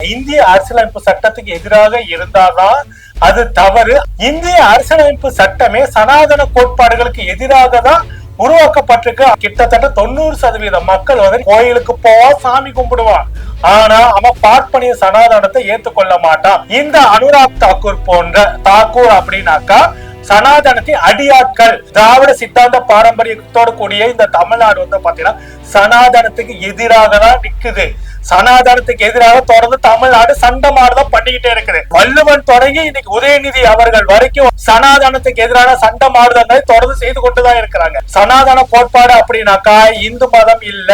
இந்திய அரசியலமைப்பு சட்டத்துக்கு எதிராக இருந்தால்தான் அது தவறு. இந்திய அரசியலமைப்பு சட்டமே சனாதன கோட்பாடுகளுக்கு எதிராக தான் உருவாக்கப்பட்டிருக்கு. கிட்டத்தட்ட தொண்ணூறு சதவீத மக்கள் வந்து கோயிலுக்கு போவா சாமி கும்பிடுவான் ஆனா அவன் பார்ப்பனிய சனாதனத்தை ஏத்துக்கொள்ள மாட்டான். இந்த அனுராக் தாக்கூர் போன்ற தாக்கூர் அப்படின்னாக்கா சனாதனத்தின் அடியாட்கள் திராவிட சித்தாந்த பாரம்பரியத்தோடு கூடிய இந்த தமிழ்நாடு வந்து பாத்தீங்கன்னா சனாதனத்துக்கு எதிராக தான் நிக்குது. சனாதனத்துக்கு எதிராக தொடர்ந்து தமிழ்நாடு சண்டை மாறுதான் பண்ணிக்கிட்டே இருக்குது. வள்ளுவன் தொடங்கி இன்னைக்கு உதயநிதி அவர்கள் வரைக்கும் சனாதனத்துக்கு எதிரான சண்டை மாறுதல்களை தொடர்ந்து செய்து கொண்டுதான் இருக்கிறாங்க. சனாதன கோட்பாடு அப்படின்னாக்கா இந்து மதம் இல்ல.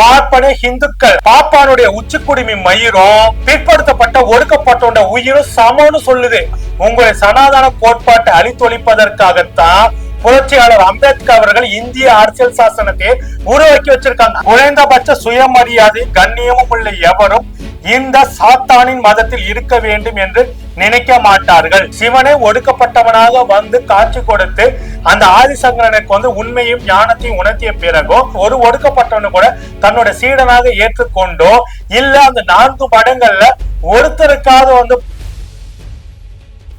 பார்ப்பனே இந்துக்கள் பாப்பானுடைய உச்சிக்குடிமி மயிரும் பிற்படுத்தப்பட்ட ஒடுக்கப்பட்டோட உயிரும் சமம்னு சொல்லுது. உங்களை சனாதன கோட்பாட்டை அழித்தொழிப்பதற்காகத்தான் புரட்சியாளர் அம்பேத்கர் அவர்கள் இந்திய அரசியல் சாசனத்தை உருவாக்கி வச்சிருக்காங்க. குறைந்தபட்ச சுயமரியாதை கண்ணியமும் உள்ள எவரும் இந்த சாத்தானின் மதத்தில் இருக்க வேண்டும் என்று நினைக்க மாட்டார்கள். சிவனே ஒடுக்கப்பட்டவனாக வந்து காட்சி கொடுத்து அந்த ஆதிசங்கரனுக்கு வந்து உண்மையும் ஞானத்தையும் உணர்த்திய பிறகும் ஒரு ஒடுக்கப்பட்டவனு கூட தன்னோட சீடனாக ஏற்றுக்கொண்டோ இல்ல அந்த நான்கு படங்கள்ல ஒருத்தருக்காவது வந்து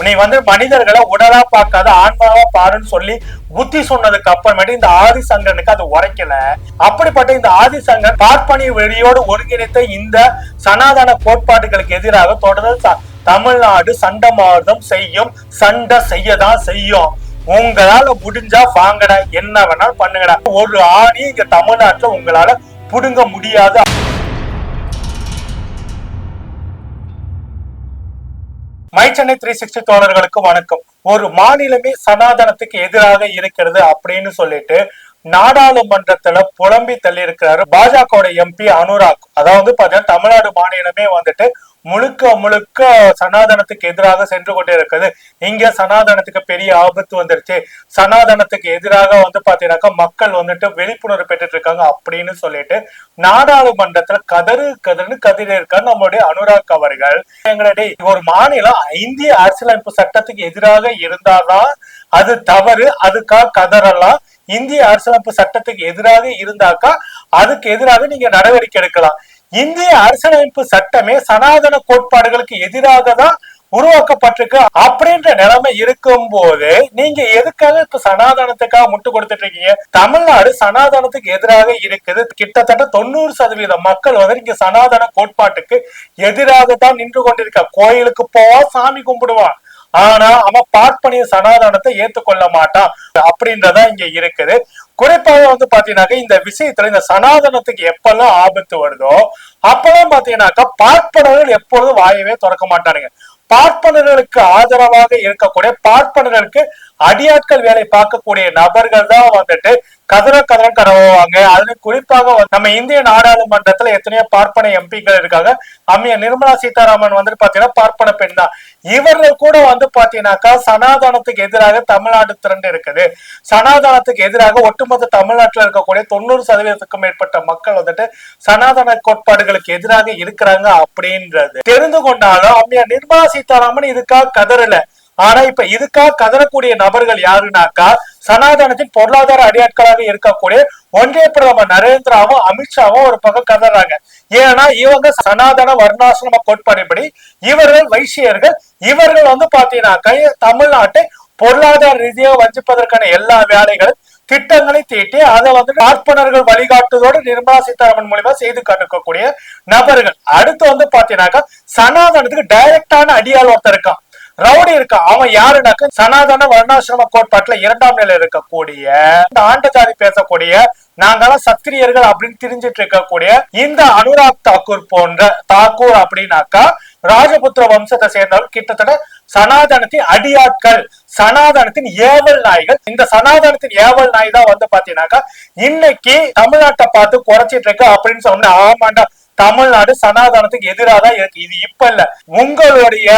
நீ வந்து மனிதர்களை உடலா பார்க்காத ஆன்மாவா பாருன்னு சொல்லி புத்தி சொன்னதுக்கு அப்புறமேட்டு இந்த ஆதிசங்கனுக்கு அது உரைக்கல. அப்படிப்பட்ட இந்த ஆதிசங்கன் பார்ப்பனிய வெளியோடு ஒருங்கிணைத்த இந்த சனாதன கோட்பாடுகளுக்கு எதிராக தொடர்ந்து ச- தமிழ்நாடு சண்டமாதம் செய்யும் சண்டை செய்யதான் செய்யும். உங்களால முடிஞ்சா வாங்கடா என்ன வேணாலும் பண்ணுங்கடா. ஒரு ஆணி இங்க தமிழ்நாட்டுல உங்களால புடுங்க முடியாது. மை சென்னை த்ரீ சிக்ஸ்டி தோழர்களுக்கு வணக்கம். ஒரு மாநிலமே சனாதனத்துக்கு எதிராக இருக்கிறது அப்படின்னு சொல்லிட்டு நாடாளுமன்றத்துல புலம்பி தள்ளி இருக்கிறாரு பாஜக எம்பி அனுராக். அதாவது பாத்தீங்கன்னா தமிழ்நாடு மாநிலமே வந்துட்டு முழுக்க முழுக்க சனாதனத்துக்கு எதிராக சென்று கொண்டே இருக்குது. இங்க சனாதனத்துக்கு பெரிய ஆபத்து வந்துருச்சு. சனாதனத்துக்கு எதிராக வந்து பாத்தீங்கன்னாக்கா மக்கள் வந்துட்டு விழிப்புணர்வு பெற்றுட்டு இருக்காங்க அப்படின்னு சொல்லிட்டு நாடாளுமன்றத்துல கதறு கதறுன்னு கதிர இருக்காரு நம்மளுடைய அனுராக் அவர்கள். எங்களுடைய ஒரு மாநிலம் இந்திய அரசியலமைப்பு சட்டத்துக்கு எதிராக இருந்தாதான் அது தவறு அதுக்காக கதறலாம் இந்திய அரசியலமைப்பு சட்டத்துக்கு எதிராக இருந்தாக்கா அதுக்கு எதிராக நீங்க நடவடிக்கை எடுக்கலாம். இந்திய அரசியலமைப்பு சட்டமே சனாதன கோட்பாடுகளுக்கு எதிராக தான் உருவாக்கப்பட்டிருக்கு அப்படின்ற நிலைமை இருக்கும் போது நீங்க எதுக்காக இப்ப சனாதனத்துக்காக முட்டு கொடுத்துட்டு இருக்கீங்க? தமிழ்நாடு சனாதனத்துக்கு எதிராக இருக்குது. கிட்டத்தட்ட தொண்ணூறு சதவீத மக்கள் வந்து இங்க சனாதன கோட்பாட்டுக்கு எதிராக தான் நின்று கொண்டிருக்க. கோயிலுக்கு போவா சாமி கும்பிடுவான் ஆனா அவன் பார்ப்பனிய சனாதனத்தை ஏத்துக்கொள்ள மாட்டான். அப்படின்றதா இங்க இருக்குது. குறிப்பாக வந்து பாத்தீங்கன்னாக்கா இந்த விஷயத்துல இந்த சனாதனத்துக்கு எப்பெல்லாம் ஆபத்து வருதோ அப்பெல்லாம் பாத்தீங்கன்னாக்கா பார்ப்பனர்கள் எப்பொழுதும் வாயவே திறக்க மாட்டானுங்க. பார்ப்பனர்களுக்கு ஆதரவாக இருக்கக்கூடிய பார்ப்பனர்களுக்கு அடியாட்கள் வேலை பார்க்கக்கூடிய நபர்கள் தான் வந்துட்டு கதற கதற கடவுவாங்க அதுல குறிப்பாக நம்ம இந்திய நாடாளுமன்றத்துல எத்தனையோ பார்ப்பன எம்பிக்கள் இருக்காங்க. அம்மையா நிர்மலா சீதாராமன் வந்துட்டு பாத்தீங்கன்னா பார்ப்பன பெண் தான். இவர்கள் கூட வந்து பாத்தீங்கன்னாக்கா சனாதனத்துக்கு எதிராக தமிழ்நாடு திரண்டு இருக்குது. சனாதனத்துக்கு எதிராக ஒட்டுமொத்த தமிழ்நாட்டுல இருக்கக்கூடிய தொண்ணூறு சதவீதத்துக்கும் மேற்பட்ட மக்கள் வந்துட்டு சனாதன கோட்பாடுகளுக்கு எதிராக இருக்கிறாங்க அப்படின்றது. தெரிந்து கொண்டாலும் அம்மையா நிர்மலா சீதாராமன் இதுக்காக கதறல. ஆனா இப்ப இதுக்காக கதறக்கூடிய நபர்கள் யாருனாக்கா சனாதனத்தின் பொருளாதார அடியாட்களாக இருக்கக்கூடிய ஒன்றிய பிரதமர் நரேந்திராவும் அமித்ஷாவும் ஒரு பக்கம் கதறாங்க. ஏன்னா இவங்க சனாதன வர்ணாசிரம கோட்பாடுபடி இவர்கள் வைசியர்கள். இவர்கள் வந்து பாத்தீங்கன்னாக்கா தமிழ்நாட்டை பொருளாதார ரீதியாக வஞ்சிப்பதற்கான எல்லா வேலைகளும் திட்டங்களை தீட்டி அதை வந்து பார்ப்பனர்கள் வழிகாட்டுதோடு நிர்மலா சீதாராமன் மூலியமா செய்து காட்டக்கூடிய நபர்கள். அடுத்து வந்து பாத்தீங்கன்னாக்கா சனாதனத்துக்கு டைரக்டான அடியால் ஒருத்தர் இருக்கான். ரவுடி இருக்கா? அவன் யாருனாக்க சனாதன வர்ணாசிரம கோட்பாட்டுல இரண்டாம் நிலை இருக்கக்கூடிய இந்த ஆண்ட ஜாதி பேசக்கூடிய நாங்கெல்லாம் சத்திரியர்கள் அப்படின்னு தெரிஞ்சிட்டு இருக்கக்கூடிய இந்த அனுராக் தாக்கூர் போன்ற தாக்கூர் அப்படின்னாக்கா ராஜபுத்திர வம்சத்தை சேர்ந்தவர். கிட்டத்தட்ட சனாதனத்தின் அடியாட்கள் சனாதனத்தின் ஏவல் நாய்கள். இந்த சனாதனத்தின் ஏவல் நாய் தான் வந்து பாத்தீங்கன்னாக்கா இன்னைக்கு தமிழ்நாட்டை பார்த்து குறைச்சிட்டு இருக்கு அப்படின்னு சொன்ன ஆமாண்டா தமிழ்நாடு சனாதனத்துக்கு எதிராக தான் இருக்கு. இது இப்ப இல்ல. உங்களுடைய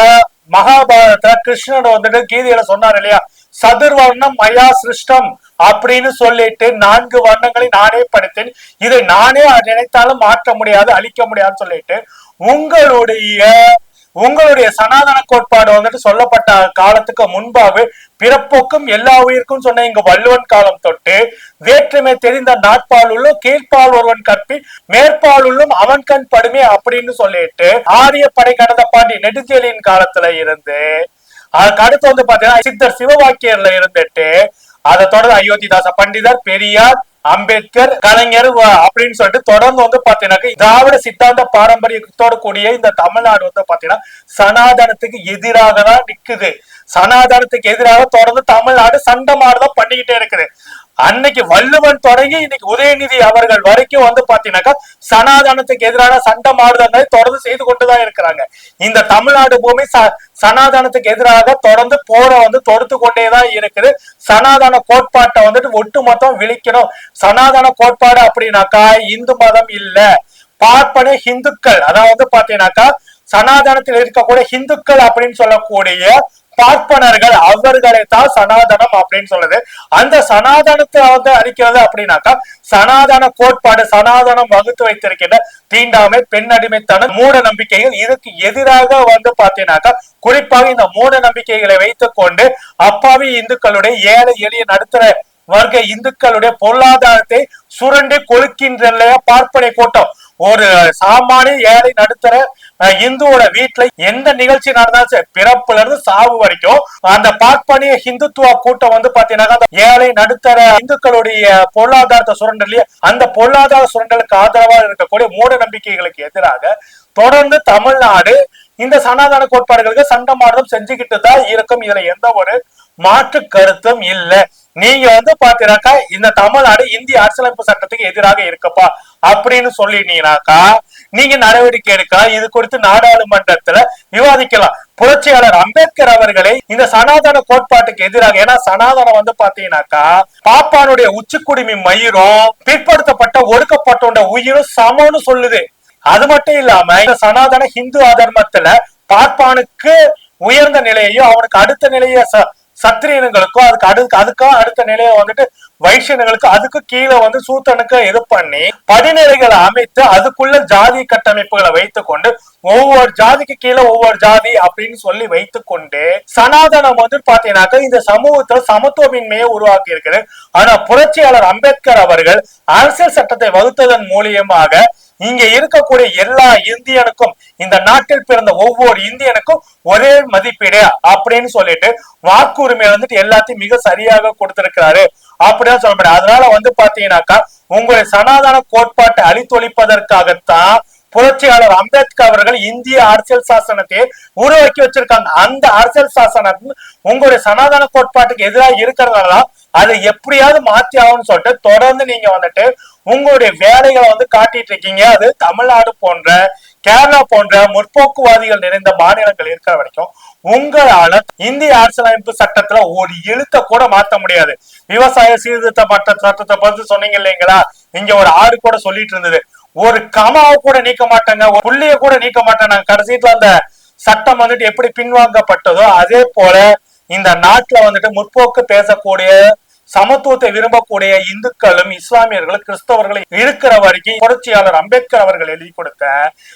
மகாபாரதத்துல கிருஷ்ணன் வந்துட்டு கீதையில சொன்னார் இல்லையா? சதுர்வர்ணம் மயா சிருஷ்டம் அப்படின்னு சொல்லிட்டு நான்கு வர்ணங்களை நானே படைத்தேன். இதை நானே நினைத்தாலும் மாற்ற முடியாது அழிக்க முடியாதுன்னு சொல்லிட்டு உங்களுடைய உங்களுடைய சனாதன கோட்பாடு வந்துட்டு சொல்லப்பட்ட காலத்துக்கு முன்பாகவே பிறப்போக்கும் எல்லா உயிருக்கும் சொன்ன இங்க வள்ளுவன் காலம் தொட்டு வேற்றுமை தெரிந்த நாட்பாலுள்ளும் கீழ்ப்பால் ஒருவன் கற்பி மேற்பாலுள்ளும் அவன் கண் படுமே அப்படின்னு சொல்லிட்டு ஆரிய படை கடந்த பாண்டி நெடுஞ்செலியின் காலத்துல இருந்து அதுக்கு அடுத்து வந்து பாத்தீங்கன்னா சித்தர் சிவவாக்கியர்ல இருந்துட்டு அதை தொடர்ந்து அயோத்திதாச பண்டிதர் பெரியார் அம்பேத்கர் கலைஞர் அப்படின்னு சொல்லிட்டு தொடர்ந்து வந்து பாத்தீங்கன்னா திராவிட சித்தாந்த பாரம்பரியத்தோட கூடிய இந்த தமிழ்நாடு வந்து பாத்தீங்கன்னா சனாதனத்துக்கு எதிராக தான் நிக்குது. சனாதனத்துக்கு எதிராக தொடர்ந்து தமிழ்நாடு சண்டை மாறுதான் பண்ணிக்கிட்டே இருக்குது. அன்னைக்கு வள்ளுவன் தொடங்கி இன்னைக்கு உதயநிதி அவர்கள் வரைக்கும் வந்து பாத்தீங்கன்னாக்கா சனாதனத்துக்கு எதிரான சண்டை மாறுதல்களை தொடர்ந்து செய்து கொண்டுதான் இருக்கிறாங்க. இந்த தமிழ்நாடு பூமி ச சனாதனத்துக்கு எதிராக தொடர்ந்து போரை வந்து தொடுத்து கொண்டேதான் இருக்குது. சனாதன கோட்பாட்டை வந்துட்டு ஒட்டுமொத்தம் விழிக்கணும். சனாதன கோட்பாடு அப்படின்னாக்கா இந்து மதம் இல்ல. பார்ப்பன ஹிந்துக்கள் அதாவது பாத்தீங்கன்னாக்கா சனாதனத்தில் இருக்கக்கூடிய ஹிந்துக்கள் அப்படின்னு சொல்லக்கூடிய பார்ப்பனர்கள் அவர்களை தான் சனாதனம் அப்படின்னு சொல்லுது. அந்த சனாதனத்தை வந்து அழிக்கிறது அப்படின்னாக்கா சனாதன கோட்பாடு சனாதனம் வகுத்து வைத்திருக்கின்ற தீண்டாமை பெண்ணடிமைத்தனம் மூட நம்பிக்கைகள் இதுக்கு எதிராக வந்து பாத்தீங்கன்னாக்கா குறிப்பாக இந்த மூட நம்பிக்கைகளை வைத்துக் கொண்டு அப்பாவி இந்துக்களுடைய ஏழை எளிய நடுத்தர வர்க்க இந்துக்களுடைய பொருளாதாரத்தை சுரண்டி கொழுக்கின்ற பார்ப்பனை கூட்டம். ஒரு சாமானிய ஏழை நடுத்தர இந்துவோட வீட்டுல எந்த நிகழ்ச்சி நடந்தாலும் பிறப்புல இருந்து சாவு வரைக்கும் அந்த பார்ப்பனிய ஹிந்துத்துவ கூட்டம் வந்து பாத்தீங்கன்னா அந்த ஏழை நடுத்தர இந்துக்களுடைய பொருளாதாரத்தை சுரண்டல் அந்த பொருளாதார சுரண்டலுக்கு ஆதரவா இருக்கக்கூடிய மூட நம்பிக்கைகளுக்கு எதிராக தொடர்ந்து தமிழ்நாடு இந்த சனாதன கோட்பாடுகளுக்கு சண்டை மாற்றம் செஞ்சுக்கிட்டு தான் இருக்கும். இதுல எந்த ஒரு மாற்று கருத்தும் இல்ல. நீங்க வந்து பாத்தீங்கன்னாக்கா இந்த தமிழ்நாடு இந்திய அரசியலமைப்பு சட்டத்துக்கு எதிராக இருக்குப்பா. அப்படின்னு சொல்லிட்டீங்கன்னாக்கா நீங்க நடவடிக்கை எடுக்கலாம். இது குறித்து நாடாளுமன்றத்துல விவாதிக்கலாம். புரட்சியாளர் அம்பேத்கர் அவர்களே இந்த சனாதன கோட்பாட்டுக்கு எதிராக ஏன்னா சனாதனம் வந்து பாத்தீங்கன்னாக்கா பாப்பானுடைய உச்சிக்குடிமி மயிரும் பிற்படுத்தப்பட்ட ஒடுக்கப்பட்டோட உயிரும் சமம்னு சொல்லுது. அது மட்டும் இல்லாம இந்த சனாதன ஹிந்து அதர்மத்துல பார்ப்பானுக்கு உயர்ந்த நிலையையும் அவனுக்கு அடுத்த நிலையை சத்திரியனுங்களுக்கும் அதுக்கு அடுக்கு அதுக்கும் அடுத்த நிலையை வந்துட்டு வைஷ்யனுங்களுக்கு அதுக்கு கீழே வந்து சூத்தனுக்கு இது பண்ணி படிநிலைகளை அமைத்து அதுக்குள்ள ஜாதி கட்டமைப்புகளை வைத்துக்கொண்டு ஒவ்வொரு ஜாதிக்கு கீழே ஒவ்வொரு ஜாதி அப்படின்னு சொல்லி வைத்துக்கொண்டு சனாதனம் வந்து பாத்தீங்கன்னாக்கா இந்த சமூகத்துல சமத்துவமின்மையை உருவாக்கி இருக்குது ஆனா புரட்சியாளர் அம்பேத்கர் அவர்கள் அரசியல் சட்டத்தை வகுத்ததன் மூலியமாக இங்க இருக்கக்கூடிய எல்லா இந்தியனுக்கும் இந்த நாட்டில் பிறந்த ஒவ்வொரு இந்தியனுக்கும் ஒரே மதிப்பீடு அப்படின்னு சொல்லிட்டு வாக்குரிமை வந்துட்டு எல்லாத்தையும் மிக சரியாக கொடுத்திருக்கிறாரு. அப்படின்னு சொல்ல முடியாது அதனால வந்து பாத்தீங்கன்னாக்கா உங்களுடைய சனாதன கோட்பாட்டை அழித்தொழிப்பதற்காகத்தான் புரட்சியாளர் அம்பேத்கர் அவர்கள் இந்திய அரசியல் சாசனத்தை உருவாக்கி வச்சிருக்காங்க. அந்த அரசியல் சாசனம் உங்களுடைய சனாதன கோட்பாட்டுக்கு எதிராக இருக்கிறதால அதை எப்படியாவது மாத்தி ஆகும்னு சொல்லிட்டு தொடர்ந்து நீங்க வந்துட்டு உங்களுடைய வேலைகளை வந்து காட்டிட்டு இருக்கீங்க. அது தமிழ்நாடு போன்ற கேரளா போன்ற முற்போக்குவாதிகள் நிறைந்த மாநிலங்கள் இருக்கிற வரைக்கும் உங்களால இந்திய அரசியலமைப்பு சட்டத்துல ஒரு எழுத்த கூட மாத்த முடியாது. விவசாய சீர்திருத்த சட்டத்தை பத்தி சொன்னீங்க இல்லைங்களா? இங்க ஒரு ஆறு கூட சொல்லிட்டு இருந்தது. ஒரு கமாவை கூட நீக்க மாட்டாங்க ஒரு புள்ளிய கூட நீக்க மாட்டாங்க. கடைசியில அந்த சட்டம் வந்துட்டு எப்படி பின்வாங்கப்பட்டதோ அதே போல இந்த நாட்டுல வந்துட்டு முற்போக்கு பேசக்கூடிய சமத்துவத்தை விரும்பக்கூடிய இந்துக்களும் இஸ்லாமியர்களும் கிறிஸ்தவர்களும் இருக்கிற வரைக்கும் புரட்சியாளர் அம்பேத்கர் அவர்கள் எழுதி கொடுத்த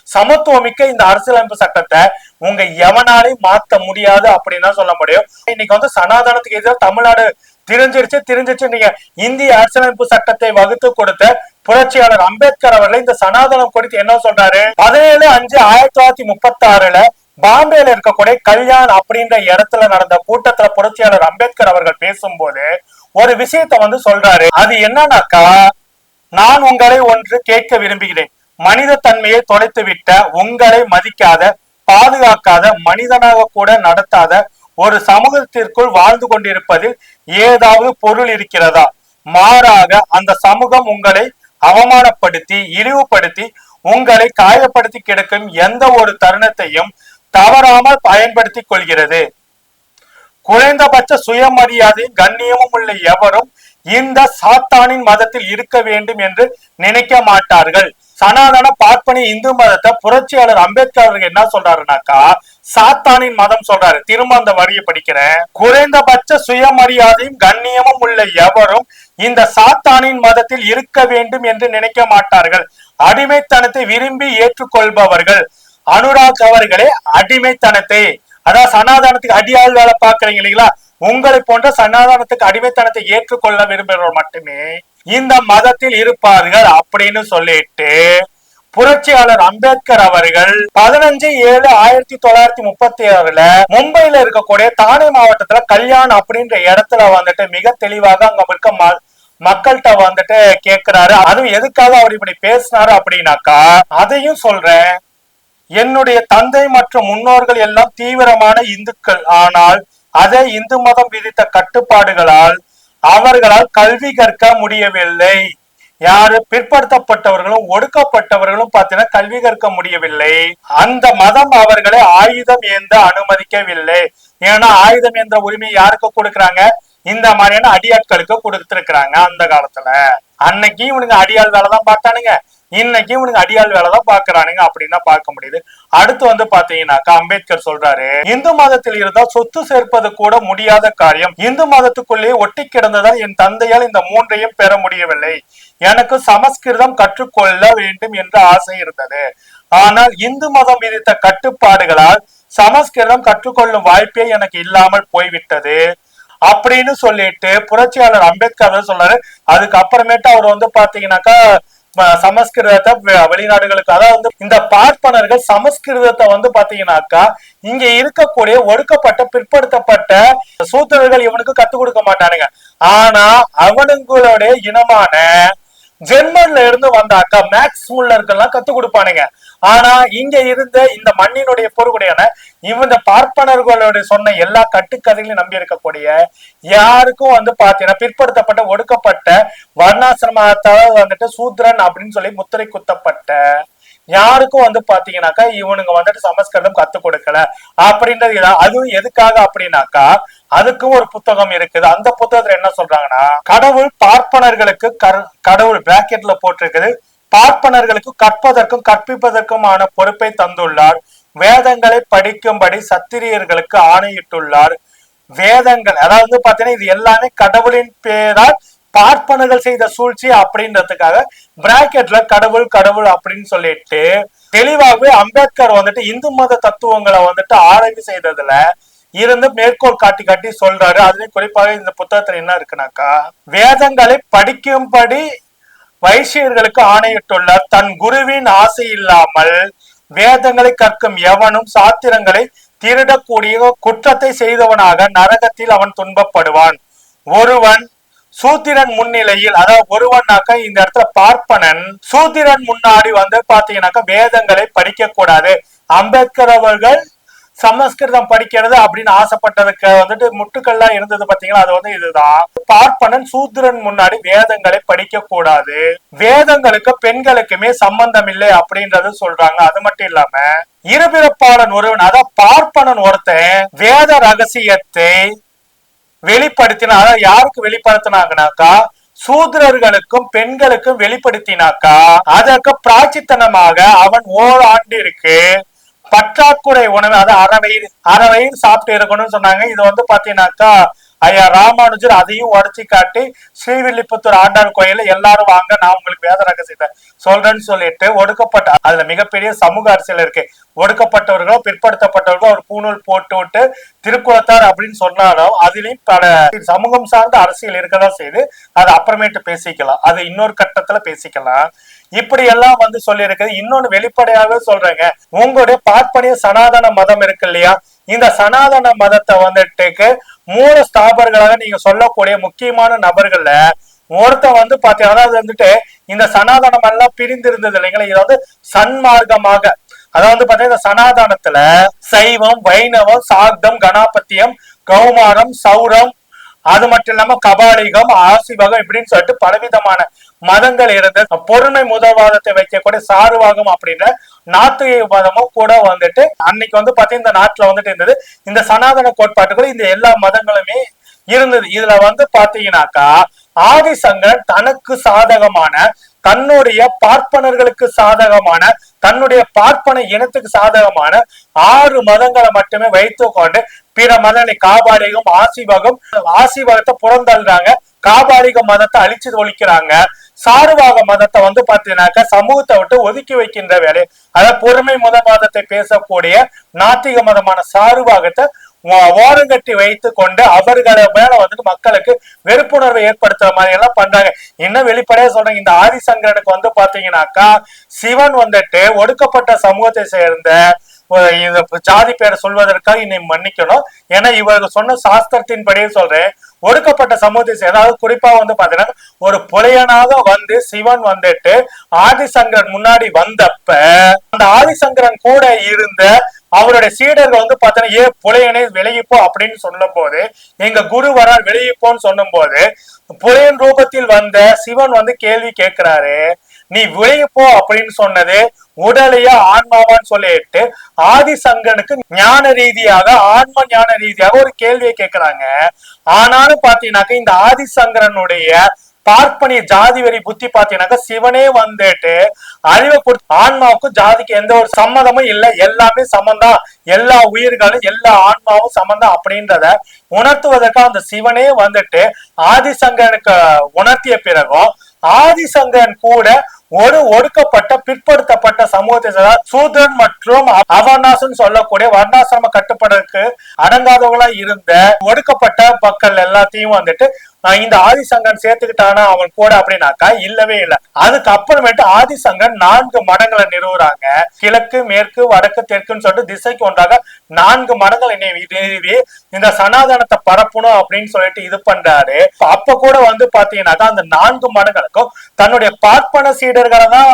சமத்துவமிக்க இந்த அரசியலமைப்பு சட்டத்தை உங்க எவனாலையும் மாத்த முடியாது அப்படின்னு சொல்ல முடியும். இன்னைக்கு வந்து சனாதனத்துக்கு எதிராக தமிழ்நாடு திரிஞ்சிருச்சு திரிஞ்சிருச்சு நீங்க இந்திய அரசியலமைப்பு சட்டத்தை வகுத்து கொடுத்த புரட்சியாளர் அம்பேத்கர் அவர்கள் இந்த சனாதனம் குறித்து என்ன சொல்றாரு? பதினேழு அஞ்சு ஆயிரத்தி தொள்ளாயிரத்தி முப்பத்தி ஆறுல பாம்பேல இருக்கக்கூடிய கல்யாண் அப்படின்ற இடத்துல நடந்த கூட்டத்துல புரட்சியாளர் அம்பேத்கர் அவர்கள் பேசும்போது ஒரு விஷயத்த வந்து சொல்றாரு. அது என்னன்னாக்கா நான் உங்களை ஒன்று கேட்க விரும்புகிறேன். மனித தன்மையை தொலைத்து விட்ட உங்களை மதிக்காத பாதுகாக்காத மனிதனாக கூட நடத்தாத ஒரு சமூகத்திற்குள் வாழ்ந்து கொண்டிருப்பதில் ஏதாவது பொருள் இருக்கிறதா? மாறாக அந்த சமூகம் உங்களை அவமானப்படுத்தி இழிவுபடுத்தி உங்களை காயப்படுத்தி கிடக்கும் எந்த ஒரு தருணத்தையும் தவறாமல் பயன்படுத்திக் கொள்கிறது. குறைந்தபட்ச சுயமரியாதையும் கண்ணியமும் உள்ள எவரும் இந்த சாத்தானின் மதத்தில் இருக்க வேண்டும் என்று நினைக்க மாட்டார்கள். சனாதன பார்ப்பனி இந்து மதத்தை புரட்சியாளர் அம்பேத்கர் அவர்கள் என்ன சொல்றாருனாக்கா சாத்தானின் மதம் சொல்றாரு. திரும்ப அந்த வரியை படிக்கிறேன். குறைந்தபட்ச சுயமரியாதையும் கண்ணியமும் உள்ள எவரும் இந்த சாத்தானின் மதத்தில் இருக்க வேண்டும் என்று நினைக்க மாட்டார்கள். அடிமைத்தனத்தை விரும்பி ஏற்றுக்கொள்பவர்கள். அனுராக் அவர்களே அடிமைத்தனத்தை. அதாவது சனாதனத்துக்கு அடியாள் வேலை பாக்குறீங்க இல்லைங்களா? உங்களை போன்ற சனாதனத்துக்கு அடிமைத்தனத்தை ஏற்றுக்கொள்ள விரும்புகிறவர் மட்டுமே. இந்த மதத்தில் இருப்பார்கள் அப்படின்னு சொல்லிட்டு புரட்சியாளர் அம்பேத்கர் அவர்கள் பதினஞ்சு ஏழு ஆயிரத்தி தொள்ளாயிரத்தி முப்பத்தி ஆறுல மும்பையில இருக்கக்கூடிய தானே மாவட்டத்துல கல்யாண் அப்படின்ற இடத்துல வந்துட்டு மிக தெளிவாக அங்க இருக்க மக்கள்கிட்ட வந்துட்டு கேக்குறாரு. அதுவும் எதுக்காக அவர் இப்படி பேசினாரு அப்படின்னாக்கா அதையும் சொல்றேன். என்னுடைய தந்தை மற்றும் முன்னோர்கள் எல்லாம் தீவிரமான இந்துக்கள். ஆனால் அதே இந்து மதம் விதித்த கட்டுப்பாடுகளால் அவர்களால் கல்வி கற்க முடியவில்லை. யாரு? பிற்படுத்தப்பட்டவர்களும் ஒடுக்கப்பட்டவர்களும் பார்த்தீங்கன்னா கல்வி கற்க முடியவில்லை. அந்த மதம் அவர்களை ஆயுதம் ஏந்த அனுமதிக்கவில்லை. ஏன்னா ஆயுதம் என்ற உரிமை யாருக்கு கொடுக்குறாங்க? இந்த மாதிரியான அடியாட்களுக்கு கொடுத்திருக்கிறாங்க அந்த காலத்துல. அன்னைக்கு இவனுங்க அடியாள் வேலை தான் பார்த்தானுங்க. இன்னைக்கு இவனுங்க அடியாள் வேலை தான் பாக்குறானுங்க அப்படின்னா பார்க்க முடியுது. அடுத்து வந்து பாத்தீங்கன்னாக்கா அம்பேத்கர் சொல்றாரு இந்து மதத்தில் இருந்தால் சொத்து சேர்ப்பது கூட முடியாத காரியம். இந்து மதத்துக்குள்ளேயே ஒட்டி கிடந்ததால் என் தந்தையால் இந்த மூன்றையும் பெற முடியவில்லை. எனக்கு சமஸ்கிருதம் கற்றுக்கொள்ள வேண்டும் என்ற ஆசை இருந்தது. ஆனால் இந்து மதம் விதித்த கட்டுப்பாடுகளால் சமஸ்கிருதம் கற்றுக்கொள்ளும் வாய்ப்பே எனக்கு இல்லாமல் போய்விட்டது அப்படின்னு சொல்லிட்டு புரட்சியாளர் அம்பேத்கர் சொல்றாரு அதுக்கு அப்புறமேட்டு அவர் வந்து பாத்தீங்கன்னாக்கா சமஸ்கிருதத்தை வெளிநாடுகளுக்கு அதாவது இந்த பார்ப்பனர்கள் சமஸ்கிருதத்தை வந்து பாத்தீங்கன்னாக்கா இங்க இருக்கக்கூடிய ஒடுக்கப்பட்ட பிற்படுத்தப்பட்ட சூத்திரர்கள் இவனுக்கு கத்துக் கொடுக்க மாட்டானுங்க. ஆனா அவனுங்களுடைய இனமான ஜெர்மன்ல இருந்து வந்த அக்கா மேக்ஸ் முல்லர்கள்லாம் கத்து கொடுப்பானுங்க. ஆனா இங்க இருந்த இந்த மண்ணினுடைய பொறுப்புடையான இவங்க பார்ப்பனர்களுடைய சொன்ன எல்லா கட்டுக்கதைகளையும் நம்பி இருக்கக்கூடிய யாருக்கும் வந்து பாத்தீங்கன்னா பிற்படுத்தப்பட்ட ஒடுக்கப்பட்ட வர்ணாசிரமத்தால் வந்துட்டு சூத்ரன் அப்படின்னு சொல்லி முத்திரை குத்தப்பட்ட யாருக்கும் வந்து பாத்தீங்கன்னாக்கா இவனுங்க வந்துட்டு சமஸ்கிருதம் கத்து கொடுக்கல. அப்படின்றது அதுவும் எதுக்காக அப்படின்னாக்கா அதுக்கும் ஒரு புத்தகம் இருக்குது. அந்த புத்தகத்துல என்ன சொல்றாங்கன்னா கடவுள் பார்ப்பனர்களுக்கு கர்- கடவுள் பிராக்கெட்ல போட்டிருக்குது. பார்ப்பனர்களுக்கு கற்பதற்கும் கற்பிப்பதற்குமான பொறுப்பை தந்துள்ளார். வேதங்களை படிக்கும்படி சத்திரியர்களுக்கு ஆணையிட்டுள்ளார். வேதங்கள் அதாவது பாத்தீங்கன்னா இது எல்லாமே கடவுளின் பேரால் பார்ப்பனர்கள் செய்த சூழ்ச்சி அப்படின்றதுக்காக பிராக்கெட்ல கடவுள் கடவுள் அப்படின்னு சொல்லிட்டு தெளிவாகவே அம்பேத்கர் வந்துட்டு இந்து மத தத்துவங்களை வந்துட்டு ஆராய்ச்சி செய்ததுல இருந்து மேற்கோள் காட்டி காட்டி சொல்றாரு. அதுலயும் குறிப்பாக இந்த புத்தகத்துல என்ன இருக்குனாக்கா வேதங்களை படிக்கும்படி வைசியர்களுக்கு ஆணையிட்டுள்ளார். தன் குருவின் ஆசை இல்லாமல் வேதங்களை கற்கும் எவனும் சாத்திரங்களை திருடக்கூடிய குற்றத்தை செய்தவனாக நரகத்தில் அவன் துன்பப்படுவான். ஒருவன் சூத்திரன் முன்னிலையில் அதாவது ஒருவனாக்க இந்த இடத்துல பார்ப்பனன் சூத்திரன் முன்னாடி வந்து பாத்தீங்கன்னாக்கா வேதங்களை படிக்க கூடாது அம்பேத்கர் அவர்கள் சமஸ்கிருதம் படிக்கிறது அப்படின்னு ஆசைப்பட்டதுக்கு வந்துட்டு முட்டுக்கள்லாம் இருந்தது பாத்தீங்கன்னா அது வந்து இதுதான். பார்ப்பனன் சூத்திரன் முன்னாடி வேதங்களை படிக்க கூடாது வேதங்களுக்கு பெண்களுக்குமே சம்பந்தம் இல்லை அப்படின்றது சொல்றாங்க. அது மட்டும் இல்லாம இருபிறப்பாளன் ஒருவன் அதாவது பார்ப்பனன் ஒருத்தன் வேத ரகசியத்தை வெளிப்படுத்தினா யாருக்கு வெளிப்படுத்தினாங்கனாக்கா? சூத்திரர்களுக்கும் பெண்களுக்கும் வெளிப்படுத்தினாக்கா? அதற்கு பிராச்சித்தனமாக அவன் ஓராண்டிற்கு பற்றாக்குறை உணவு அது அரை வயிறு அரை வயிறு சாப்பிட்டு இருக்கணும்னு சொன்னாங்க. இது வந்து பாத்தீங்கன்னாக்கா ஐயா ராமானுஜர் அதையும் உடச்சி காட்டி ஸ்ரீவில்லிபுத்தூர் ஆண்டாள் கோயில எல்லாரும் வாங்க நான் உங்களுக்கு வேத ரகசியத்தை சொல்றேன்னு சொல்லிட்டு ஒடுக்கப்பட்ட அதுல மிகப்பெரிய சமூக அரசியல் இருக்கு. ஒடுக்கப்பட்டவர்களோ பிற்படுத்தப்பட்டவர்களோ ஒரு பூணூல் போட்டு விட்டு திருக்குளத்தார் அப்படின்னு சொன்னாலும் அதுலயும் பல சமூகம் சார்ந்த அரசியல் இருக்கதான் செய்து அது அப்புறமேட்டு பேசிக்கலாம். அது இன்னொரு கட்டத்துல பேசிக்கலாம். இப்படி எல்லாம் வந்து சொல்லியிருக்குது இன்னொன்னு வெளிப்படையாவே சொல்றேங்க. உங்களுடைய பார்ப்பனிய சனாதன மதம் இருக்கு இல்லையா? இந்த சனாதன மதத்தை வந்துட்டு மூல ஸ்தாபர்களாக நீங்க சொல்லக்கூடிய முக்கியமான நபர்கள்ல ஒருத்தன் வந்து பாத்தீங்கன்னா அதாவது வந்துட்டு இந்த சனாதனம் எல்லாம் பிரிந்து இருந்தது இல்லைங்களா? இது வந்து சன்மார்க்கமாக. அதாவது பாத்தீங்கன்னா இந்த சனாதனத்துல சைவம் வைணவம் சாக்தம் கணாபத்தியம் கௌமாரம் சௌரம் அது மட்டும் இல்லாம கபாலிகம் ஆசிவகம் இப்படின்னு சொல்லிட்டு பலவிதமான மதங்கள் இருந்து பொறுமை முதல்வாதத்தை வைக்கக்கூடிய சாருவாகம் அப்படின்ற நாத்திக மதமும் கூட வந்துட்டு அன்னைக்கு வந்து பாத்தீங்கன்னா இந்த நாட்டுல வந்துட்டு இருந்தது. இந்த சனாதன கோட்பாட்டுகள் இந்த எல்லா மதங்களுமே இருந்தது. இதுல வந்து பாத்தீங்கன்னாக்கா ஆதிசங்கரன் தனக்கு சாதகமான தன்னுடைய பார்ப்பனர்களுக்கு சாதகமான தன்னுடைய பார்ப்பன இனத்துக்கு சாதகமான ஆறு மதங்களை மட்டுமே வைத்துக் கொண்டு பிற மதனை காபாரிகம் ஆசிவகம் ஆசிவகத்தை புறந்தள்ளுறாங்க. காபாரிக மதத்தை அழிச்சு ஒழிக்கிறாங்க. சாருவாக மதத்தை வந்து பாத்தீங்கன்னாக்க சமூகத்தை விட்டு ஒதுக்கி வைக்கின்ற வேலை. அதாவது பொறுமை மதவாதத்தை பேசக்கூடிய நாத்திக மதமான சாருவாகத்தை ஓ- ஓரங்கட்டி வைத்து கொண்டு அவர்களை மேல வந்துட்டு மக்களுக்கு வெறுப்புணர்வை ஏற்படுத்துற மாதிரி எல்லாம் பண்றாங்க. இன்னும் வெளிப்படையா சொல்றேன் இந்த ஆதிசங்கரனுக்கு வந்து பாத்தீங்கன்னாக்கா சிவன் வந்துட்டு ஒடுக்கப்பட்ட சமூகத்தை சேர்ந்த இந்த ஜாதி பேரை சொல்வதற்காக இன்னை மன்னிக்கணும். ஏன்னா இவர்கள் சொன்ன சாஸ்திரத்தின் படியே சொல்றேன் ஒடுக்கப்பட்ட சமூகத்தை அதாவது குறிப்பா வந்து பாத்தீங்கன்னா ஒரு புலையனாக வந்து சிவன் வந்துட்டு ஆதிசங்கரன் முன்னாடி வந்தப்ப அந்த ஆதிசங்கரன் கூட இருந்த அவருடைய சீடர்கள் வந்து பாத்தீங்கன்னா ஏ புலையனே விலகிப்போ அப்படின்னு சொல்லும் போது எங்க குரு வரால் விலகிப்போன்னு சொல்லும் போது புலையன் ரூபத்தில் வந்த சிவன் வந்து கேள்வி கேட்கிறாரு நீ விலகிப்போ அப்படின்னு சொன்னது உடலையா ஆன்மாவான்னு சொல்லிட்டு ஆதிசங்கனுக்கு ஞான ரீதியாக ஆன்ம ஞான ரீதியாக ஒரு கேள்வியை கேட்கிறாங்க ஆனாலும் பாத்தீங்கன்னாக்க இந்த ஆதிசங்கரனுடைய பார்ப்பனிய ஜாதி வெறி புத்தி பாத்தீங்கன்னாக்கா சிவனே வந்துட்டு அறிவை கொடுத்து ஆன்மாவுக்கும் ஜாதிக்கு எந்த ஒரு சம்மதமும் இல்லை. எல்லாமே சமந்தான் எல்லா உயிர்களும் எல்லா ஆன்மாவும் சம்மந்தம் அப்படின்றத உணர்த்துவதற்காக அந்த சிவனே வந்துட்டு ஆதிசங்கனுக்கு உணர்த்திய பிறகும் ஆதிசங்கன் கூட ஒரு ஒடுக்கப்பட்ட பிற்படுத்தப்பட்ட சமூகத்தை சூதன் மற்றும் அவர்ணாசன் சொல்லக்கூடிய வர்ணாசிரம கட்டுப்பாடுக்கு அடங்காதவங்களா இருந்த ஒடுக்கப்பட்ட மக்கள் எல்லாத்தையும் வந்துட்டு இந்த ஆதிசங்கன் சேர்த்துக்கிட்டானா அவன் கூட அப்படின்னாக்கா இல்லவே இல்லை. அதுக்கு அப்புறமேட்டு ஆதிசங்கன் நான்கு மடங்களை நிறுவுறாங்க. கிழக்கு மேற்கு வடக்கு தெற்குன்னு சொல்லிட்டு திசைக்கு ஒன்றாக நான்கு மடங்களை நிறுவி நிறுவி இந்த சனாதனத்தை பரப்பணும் அப்படின்னு சொல்லிட்டு இது பண்றாரு. அப்ப கூட வந்து பாத்தீங்கன்னாக்கா அந்த நான்கு மடங்களுக்கும் தன்னுடைய பார்ப்பன சீடர்களை தான்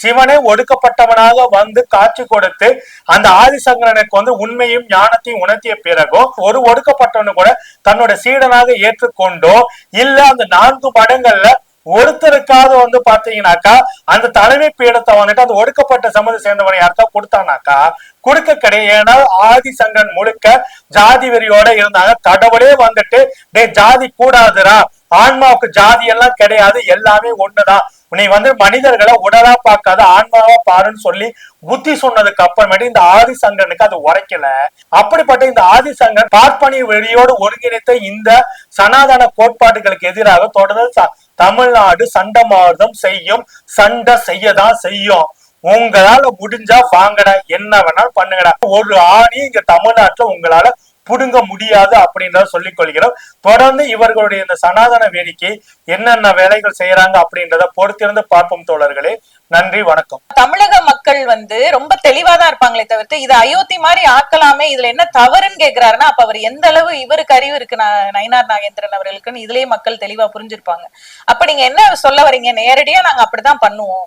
சிவனே ஒடுக்கப்பட்டவனாக வந்து காட்சி கொடுத்து அந்த ஆதிசங்கரனுக்கு வந்து உண்மையும் ஞானத்தையும் உணர்த்திய பிறகும் ஒரு ஒடுக்கப்பட்டவனு கூட தன்னோட சீடனாக ஏற்றுக்கொண்டோ இல்ல அந்த நான்கு மடங்கள்ல ஒருத்தருக்காவது வந்து பாத்தீங்கன்னாக்கா அந்த தலைமை பீடத்தை வந்துட்டு அந்த ஒடுக்கப்பட்ட சமூக சேர்ந்தவனை யாருக்கா கொடுத்தானாக்கா கொடுக்க கிடையாது. ஏன்னா ஆதிசங்கன் முழுக்க ஜாதி வெறியோட இருந்தாங்க. கடவுளே வந்துட்டு டே ஜாதி கூடாதுடா. ஆன்மாவுக்கு ஜாதி எல்லாம் கிடையாது. எல்லாமே ஒண்ணுதான். நீ வந்து மனிதர்களை உடலா பார்க்காத ஆன்மாவா பாருன்னு சொல்லி புத்தி சொன்னதுக்கு அப்புறமேட்டு இந்த ஆதிசங்கனுக்கு அது உரைக்கல. அப்படிப்பட்ட இந்த ஆதிசங்கன் பார்ப்பனிய வெளியோடு ஒருங்கிணைத்த இந்த சனாதன கோட்பாடுகளுக்கு எதிராக தொடர்ந்து தமிழ்நாடு தமிழ்நாடு சண்டமார்தம் செய்யும் சண்டை செய்யதான் செய்யும். உங்களால முடிஞ்சா வாங்கடா என்ன வேணாலும் பண்ணுங்கடா. ஒரு ஆணி இங்க தமிழ்நாட்டுல உங்களால புடுங்க முடியாது அப்படின்றத சொல்லிக் கொள்கிறோம் தொடர்ந்து இவர்களுடைய இந்த சனாதன வேடிக்கை என்னென்ன வேலைகள் செய்யறாங்க அப்படின்றத பொறுத்திருந்து பார்ப்போம் தோழர்களே. நன்றி வணக்கம். தமிழக மக்கள் வந்து ரொம்ப தெளிவாதான் இருப்பாங்களே தவிர்த்து இது அயோத்தி மாதிரி ஆக்கலாமே இதுல என்ன தவறுன்னு கேக்குறாருன்னா அப்ப அவர் எந்த அளவு இவருக்கு அறிவு இருக்கு ந- நாகேந்திரன் அவர்களுக்குன்னு இதுலயே மக்கள் தெளிவா புரிஞ்சிருப்பாங்க. அப்ப நீங்க என்ன சொல்ல வரீங்க? நேரடியா நாங்க அப்படிதான் பண்ணுவோம்.